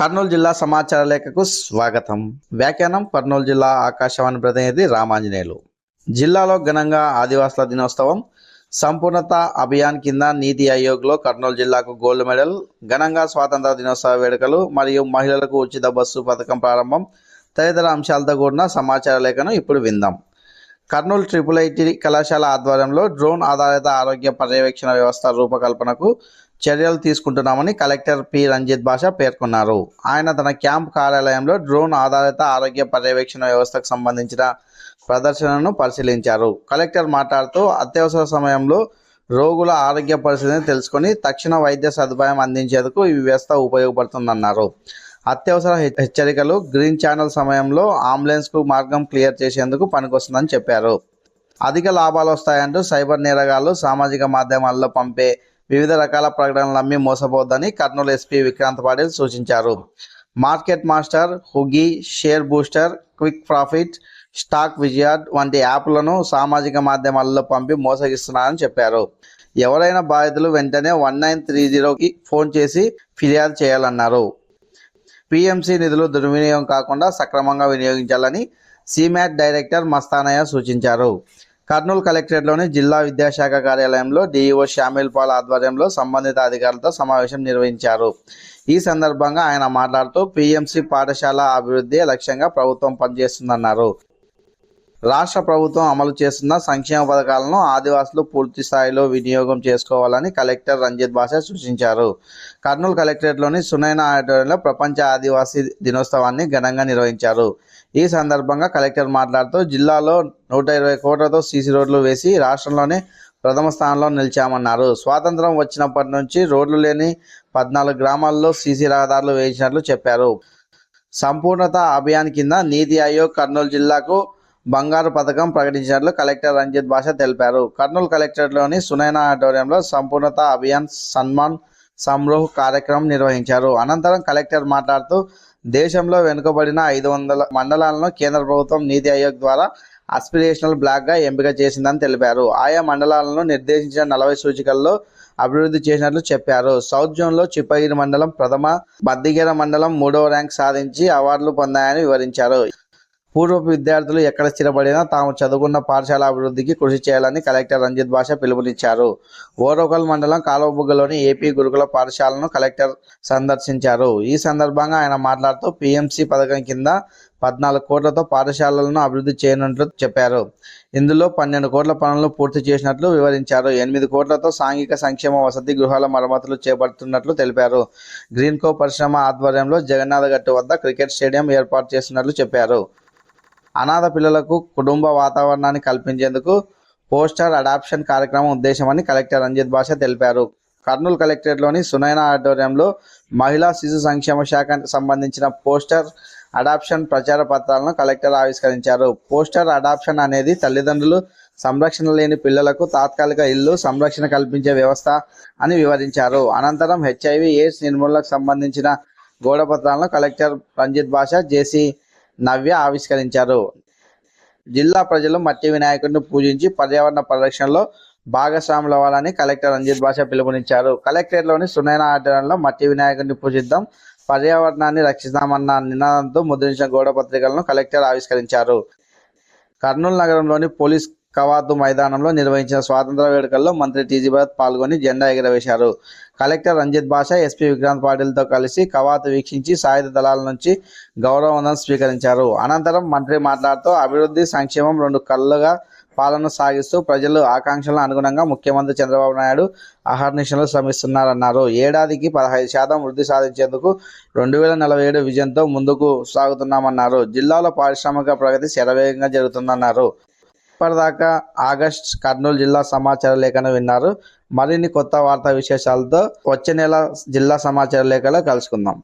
కర్నూలు జిల్లా సమాచార లేఖకు స్వాగతం. వ్యాఖ్యానం కర్నూలు జిల్లా ఆకాశవాణి ప్రతినిధి రామాంజనేయులు. జిల్లాలో ఘనంగా ఆదివాసుల దినోత్సవం సంపూర్ణత అభియాన్ కింద నీతి ఆయోగ్లో కర్నూలు జిల్లాకు గోల్డ్ మెడల్ ఘనంగా స్వాతంత్ర దినోత్సవ వేడుకలు మరియు మహిళలకు ఉచిత బస్సు పథకం ప్రారంభం తదితర అంశాలతో కూడిన సమాచార లేఖను ఇప్పుడు విందాం. కర్నూలు ట్రిపుల్ ఐటీ కళాశాల ఆధ్వర్యంలో డ్రోన్ ఆధారిత ఆరోగ్య పర్యవేక్షణ వ్యవస్థ రూపకల్పనకు చర్యలు తీసుకుంటున్నామని కలెక్టర్ పి. రంజిత్ భాష పేర్కొన్నారు. ఆయన తన క్యాంప్ కార్యాలయంలో డ్రోన్ ఆధారిత ఆరోగ్య పర్యవేక్షణ వ్యవస్థకు సంబంధించిన ప్రదర్శనను పరిశీలించారు. కలెక్టర్ మాట్లాడుతూ అత్యవసర సమయంలో రోగుల ఆరోగ్య పరిస్థితిని తెలుసుకొని తక్షణ వైద్య సదుపాయం అందించేందుకు ఈ వ్యవస్థ ఉపయోగపడుతుందన్నారు. అత్యవసర హె- హెచ్చరికలు గ్రీన్ ఛానల్ సమయంలో అంబులెన్స్కు మార్గం క్లియర్ చేసేందుకు పనికొస్తుందని చెప్పారు. అధిక లాభాలు వస్తాయంటూ సైబర్ నేరగాళ్ళు సామాజిక మాధ్యమాల్లో పంపే వివిధ రకాల ప్రకటనలు అమ్మి మోసపోవద్దని కర్నూలు ఎస్పీ విక్రాంత్ పాటిల్ సూచించారు. Market master హుగీ Share Booster Quick Profit Stock విజయార్డ్ వంటి యాప్లను సామాజిక మాధ్యమాల్లో పంపి మోసగిస్తున్నారని చెప్పారు. ఎవరైనా బాధితులు వెంటనే వన్ నైన్ త్రీ జీరోకి ఫోన్ చేసి ఫిర్యాదు చేయాలన్నారు. పిఎంసి నిధులు దుర్వినియోగం కాకుండా సక్రమంగా వినియోగించాలని సిమాట్ డైరెక్టర్ మస్తానయ్య సూచించారు. కర్నూలు కలెక్టరేట్లోని జిల్లా విద్యాశాఖ కార్యాలయంలో డిఈఓ షామిల్ పాల్ ఆధ్వర్యంలో సంబంధిత అధికారులతో సమావేశం నిర్వహించారు. ఈ సందర్భంగా ఆయన మాట్లాడుతూ పిఎంసి పాఠశాల అభివృద్ధి లక్ష్యంగా ప్రభుత్వం పనిచేస్తుందన్నారు. రాష్ట్ర ప్రభుత్వం అమలు చేస్తున్న సంక్షేమ పథకాలను ఆదివాసులు పూర్తి స్థాయిలో వినియోగం చేసుకోవాలని కలెక్టర్ రంజిత్ భాష సూచించారు. కర్నూలు కలెక్టరేట్లోని సునైన ఆడిటోరియంలో ప్రపంచ ఆదివాసీ దినోత్సవాన్ని ఘనంగా నిర్వహించారు. ఈ సందర్భంగా కలెక్టర్ మాట్లాడుతూ జిల్లాలో నూట ఇరవై కోట్లతో సీసీ రోడ్లు వేసి రాష్ట్రంలోనే ప్రథమ స్థానంలో నిలిచామన్నారు. స్వాతంత్రం వచ్చినప్పటి నుంచి రోడ్లు లేని పద్నాలుగు గ్రామాల్లో సీసీ రహదారులు వేయించినట్లు చెప్పారు. సంపూర్ణత అభియాన్ కింద నీతి ఆయోగ్ కర్నూలు జిల్లాకు బంగారు పథకం ప్రకటించినట్లు కలెక్టర్ రంజిత్ భాష తెలిపారు. కర్నూలు కలెక్టరేట్లోని సునైనా ఆడిటోరియంలో సంపూర్ణత అభియాన్ సన్మాన్ సమ్రోహ్ కార్యక్రమం నిర్వహించారు. అనంతరం కలెక్టర్ మాట్లాడుతూ దేశంలో వెనుకబడిన ఐదు వందల మండలాలను కేంద్ర ప్రభుత్వం నీతి ఆయోగ్ ద్వారా అస్పిరేషనల్ బ్లాక్గా ఎంపిక చేసిందని తెలిపారు. ఆయా మండలాలను నిర్దేశించిన నలభై సూచికల్లో అభివృద్ధి చేసినట్లు చెప్పారు. సౌత్ జోన్లో చిప్పగిరి మండలం ప్రథమ బద్దిగెర మండలం మూడవ ర్యాంక్ సాధించి అవార్డులు పొందాయని వివరించారు. పూర్వపు విద్యార్థులు ఎక్కడ స్థిరపడినా తాము చదువుకున్న పాఠశాల అభివృద్ధికి కృషి చేయాలని కలెక్టర్ రంజిత్ భాష పిలుపునిచ్చారు. ఓరోకల్ మండలం కాలువబుగ్గలోని ఏపీ గురుకుల పాఠశాలను కలెక్టర్ సందర్శించారు. ఈ సందర్భంగా ఆయన మాట్లాడుతూ పీఎంసీ పథకం కింద పద్నాలుగు కోట్లతో పాఠశాలలను అభివృద్ధి చేయనున్నట్లు చెప్పారు. ఇందులో పన్నెండు కోట్ల పనులను పూర్తి చేసినట్లు వివరించారు. ఎనిమిది కోట్లతో సాంఘిక సంక్షేమ వసతి గృహాల మరమ్మతులు చేపడుతున్నట్లు తెలిపారు. గ్రీన్కో పరిశ్రమ ఆధ్వర్యంలో జగన్నాథ గట్టు వద్ద క్రికెట్ స్టేడియం ఏర్పాటు చేస్తున్నట్లు చెప్పారు. అనాథ పిల్లలకు కుటుంబ వాతావరణాన్ని కల్పించేందుకు పోస్టర్ అడాప్షన్ కార్యక్రమం ఉద్దేశమని కలెక్టర్ రంజిత్ భాష తెలిపారు. కర్నూలు కలెక్టరేట్లోని సునైనా ఆడిటోరియంలో మహిళా శిశు సంక్షేమ శాఖకు సంబంధించిన పోస్టర్ అడాప్షన్ ప్రచార పత్రాలను కలెక్టర్ ఆవిష్కరించారు. పోస్టర్ అడాప్షన్ అనేది తల్లిదండ్రులు సంరక్షణ లేని పిల్లలకు తాత్కాలిక ఇల్లు సంరక్షణ కల్పించే వ్యవస్థ అని వివరించారు. అనంతరం హెచ్ఐవి ఎయిడ్స్ నిర్మూలనకు సంబంధించిన గోడ పత్రాలను కలెక్టర్ రంజిత్ భాష జేసీ నవ్య ఆవిష్కరించారు. జిల్లా ప్రజలు మట్టి వినాయకుడిని పూజించి పర్యావరణ పరిరక్షణలో భాగస్వాములు అవ్వాలని కలెక్టర్ రంజిత్ భాష పిలుపునిచ్చారు. కలెక్టరేట్లోని సునైన ఆధ్వర్యంలో మట్టి వినాయకుడిని పూజిద్దాం పర్యావరణాన్ని రక్షిస్తామన్న నినాదంతో ముద్రించిన గోడ పత్రికలను కలెక్టర్ ఆవిష్కరించారు. కర్నూలు నగరంలోని పోలీస్ కవాతు మైదానంలో నిర్వహించిన స్వాతంత్ర వేడుకల్లో మంత్రి టీజీ భరత్ పాల్గొని జెండా ఎగురవేశారు. కలెక్టర్ రంజిత్ భాష ఎస్పీ విక్రాంత్ పాటిల్తో కలిసి కవాతు వీక్షించి సాయుధ దళాల నుంచి గౌరవ స్వీకరించారు. అనంతరం మంత్రి మాట్లాడుతూ అభివృద్ధి సంక్షేమం రెండు కళ్ళుగా పాలన సాగిస్తూ ప్రజలు ఆకాంక్షలకు అనుగుణంగా ముఖ్యమంత్రి చంద్రబాబు నాయుడు అహర్నిశలు శ్రమిస్తున్నారన్నారు. ఏడాదికి పదహైదు శాతం వృద్ధి సాధించేందుకు రెండు వేల నలభై ఏడు విజన్తో ముందుకు సాగుతున్నామన్నారు. జిల్లాలో పారిశ్రామిక ప్రగతి శరవేగంగా జరుగుతుందన్నారు. ఇప్పటిదాకా ఆగస్ట్ కర్నూలు జిల్లా సమాచార లేఖను విన్నారు. మరిన్ని కొత్త వార్తా విశేషాలతో వచ్చే నెల జిల్లా సమాచార లేఖలో కలుసుకుందాం.